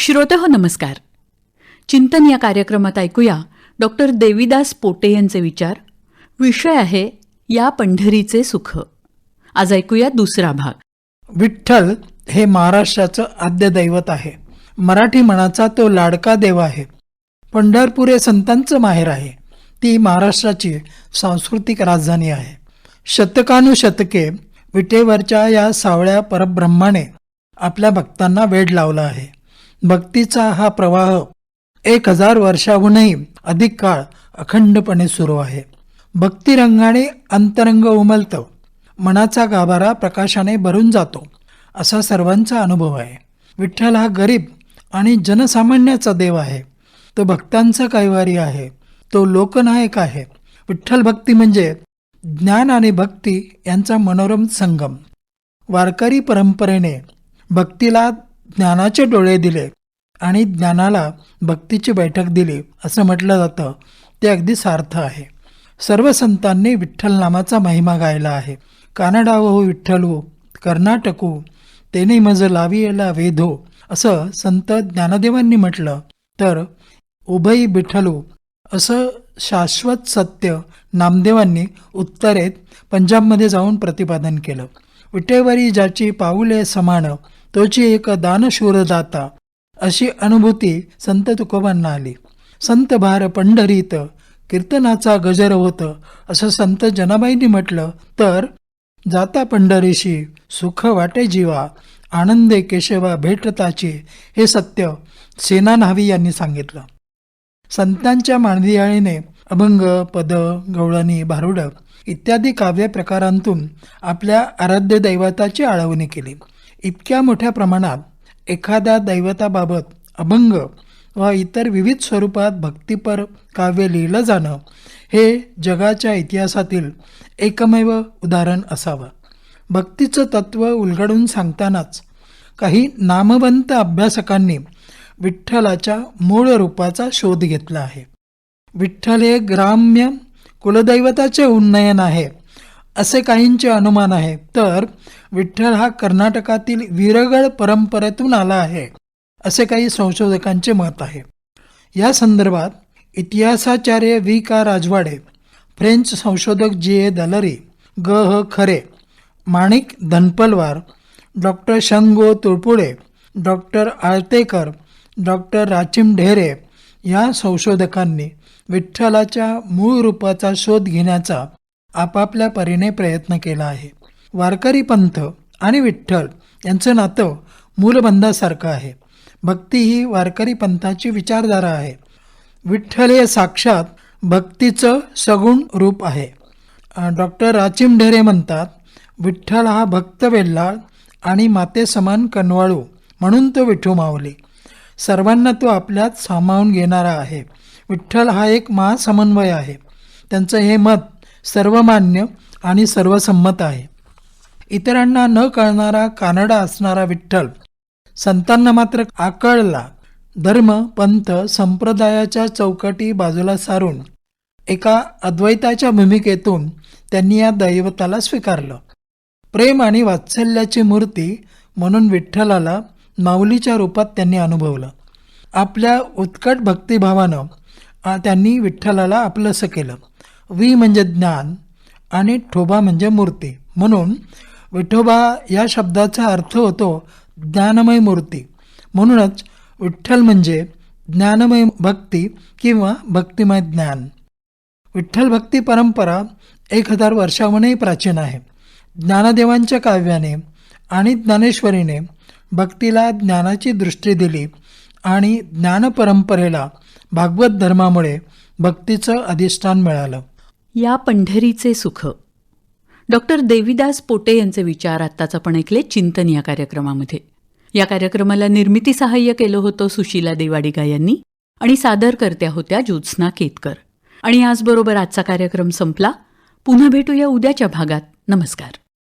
श्रोते हो नमस्कार. चिंतन या कार्यक्रमात ऐकूया डॉक्टर देवीदास पोटे यांचे विचार. विषय आहे या पंढरीचे सुख. आज ऐकूया दुसरा भाग. विठ्ठल हे महाराष्ट्राचं आद्य दैवत आहे. मराठी मनाचा तो लाडका देव आहे. पंढरपूर हे संतांचं माहेर आहे. ती महाराष्ट्राची सांस्कृतिक राजधानी आहे. शतकानुशतके विटेवरच्या या सावळ्या परब्रह्माने आपल्या भक्तांना वेड लावला आहे. भक्तीचा हा प्रवाह एक हजार वर्षाहूनही अधिक काळ अखंडपणे सुरू आहे. भक्तिरंगाने अंतरंग उमलतं. मनाचा गाभारा प्रकाशाने भरून जातो. असा सर्वांचा अनुभव आहे. विठ्ठल हा गरीब आणि जनसामान्याचा देव आहे. तो भक्तांचा कैवारी आहे. तो लोकनायक आहे. विठ्ठल भक्ती म्हणजे ज्ञान आणि भक्ती यांचा मनोरम संगम. वारकरी परंपरेने भक्तीला ज्ञानाचे डोळे दिले. आणि ज्ञानाला भक्तीची बैठक दिली असं म्हटलं जातं. ते अगदी सार्थ आहे. सर्व संतांनी विठ्ठल नामाचा महिमा गायला आहे. कानडावो विठ्ठलू कर्नाटकू तेने मज लावियला वेधो असं संत ज्ञानदेवांनी म्हटलं. तर उभयी विठ्ठलू असं शाश्वत सत्य नामदेवांनी उत्तरेत पंजाबमध्ये जाऊन प्रतिपादन केलं. विटेवरी ज्याची पाऊले समान तोची एक दानशूरदाता अशी अनुभूती संत तुकोबांना आली. संत भार पंढरीत कीर्तनाचा गजर होत असं संत जनाबाईंनी म्हटलं तर जाता पंढरीशी सुख वाटे जीवा आनंदे केशवा भेटताची हे सत्य सेना न्हावी यांनी सांगितलं. संतांच्या मांदियाळीने अभंग पद गवळणी भारुड इत्यादी काव्य प्रकारांतून आपल्या आराध्य दैवताची आळवणी केली. इतक्या मोठ्या प्रमाणात एखाद्या दैवताबाबत अभंग व इतर विविध स्वरूपात भक्तिपर काव्य लिहिलं जाणं हे जगाच्या इतिहासातील एकमेव उदाहरण असावं. भक्तीचं तत्त्व उलगडून सांगतानाच काही नामवंत अभ्यासकांनी विठ्ठलाच्या मूळ रूपाचा शोध घेतला आहे. विठ्ठल हे ग्राम्य कुलदैवताचे उन्नयन आहे असे काहींचे अनुमान आहे. तर विठ्ठल हा कर्नाटकातील वीरगळ परंपरेतून आला आहे असे काही संशोधकांचे मत आहे. या संदर्भात इतिहासाचार्य व्ही. का. राजवाडे फ्रेंच संशोधक जी. ए. दलरी ग. ह. खरे माणिक धनपलवार डॉक्टर शंगो तुळपुळे डॉक्टर आळतेकर डॉक्टर राचिम ढेरे या संशोधकांनी विठ्ठलाच्या मूळ रूपाचा शोध घेण्याचा आपापल्या परीने प्रयत्न केला आहे. वारकरी पंथ आणि विठ्ठल यांचं नातं मूलबंधासारखं आहे. भक्ती ही वारकरी पंथाची विचारधारा आहे. विठ्ठल हे साक्षात भक्तीचं सगुण रूप आहे. डॉक्टर राचिम ढेरे म्हणतात विठ्ठल हा भक्त वेल्लाळ आणि माते समान कनवाळू म्हणून तो विठू मावली सर्वांना तो आपल्यात सामावून घेणारा आहे. विठ्ठल हा एक महासमन्वय आहे. त्यांचं हे मत सर्वमान्य आणि सर्वसंमत आहे. इतरांना न कळणारा कानडा असणारा विठ्ठल. संतांना मात्र आकळला. धर्म पंथ संप्रदायाच्या चौकटी बाजूला सारून एका अद्वैताच्या भूमिकेतून त्यांनी या दैवताला स्वीकारलं. प्रेम आणि वात्सल्याची मूर्ती म्हणून विठ्ठलाला माऊलीच्या रूपात त्यांनी अनुभवलं. आपल्या उत्कट भक्तिभावानं त्यांनी विठ्ठलाला आपलंसं केलं. वी म्हणजे ज्ञान आणि ठोबा म्हणजे मूर्ती म्हणून विठोबा या शब्दाचा अर्थ होतो ज्ञानमय मूर्ती. म्हणूनच विठ्ठल म्हणजे ज्ञानमय भक्ती किंवा भक्तिमय ज्ञान. विठ्ठल भक्ती परंपरा एक हजार वर्षाहूनही प्राचीन आहे. ज्ञानदेवांच्या काव्याने आणि ज्ञानेश्वरीने भक्तीला ज्ञानाची दृष्टी दिली आणि ज्ञानपरंपरेला भागवत धर्मामुळे भक्तीचं अधिष्ठान मिळालं. या पंढरीचे सुख डॉक्टर देविदास पोटे यांचे विचार आत्ताच आपण ऐकले चिंतन या कार्यक्रमामध्ये. या कार्यक्रमाला निर्मिती सहाय्य केलं होतं सुशीला देवाडिगा यांनी आणि सादरकर्त्या होत्या ज्योत्स्ना केतकर. आणि याचबरोबर आजचा कार्यक्रम संपला. पुन्हा भेटूया उद्याच्या भागात. नमस्कार.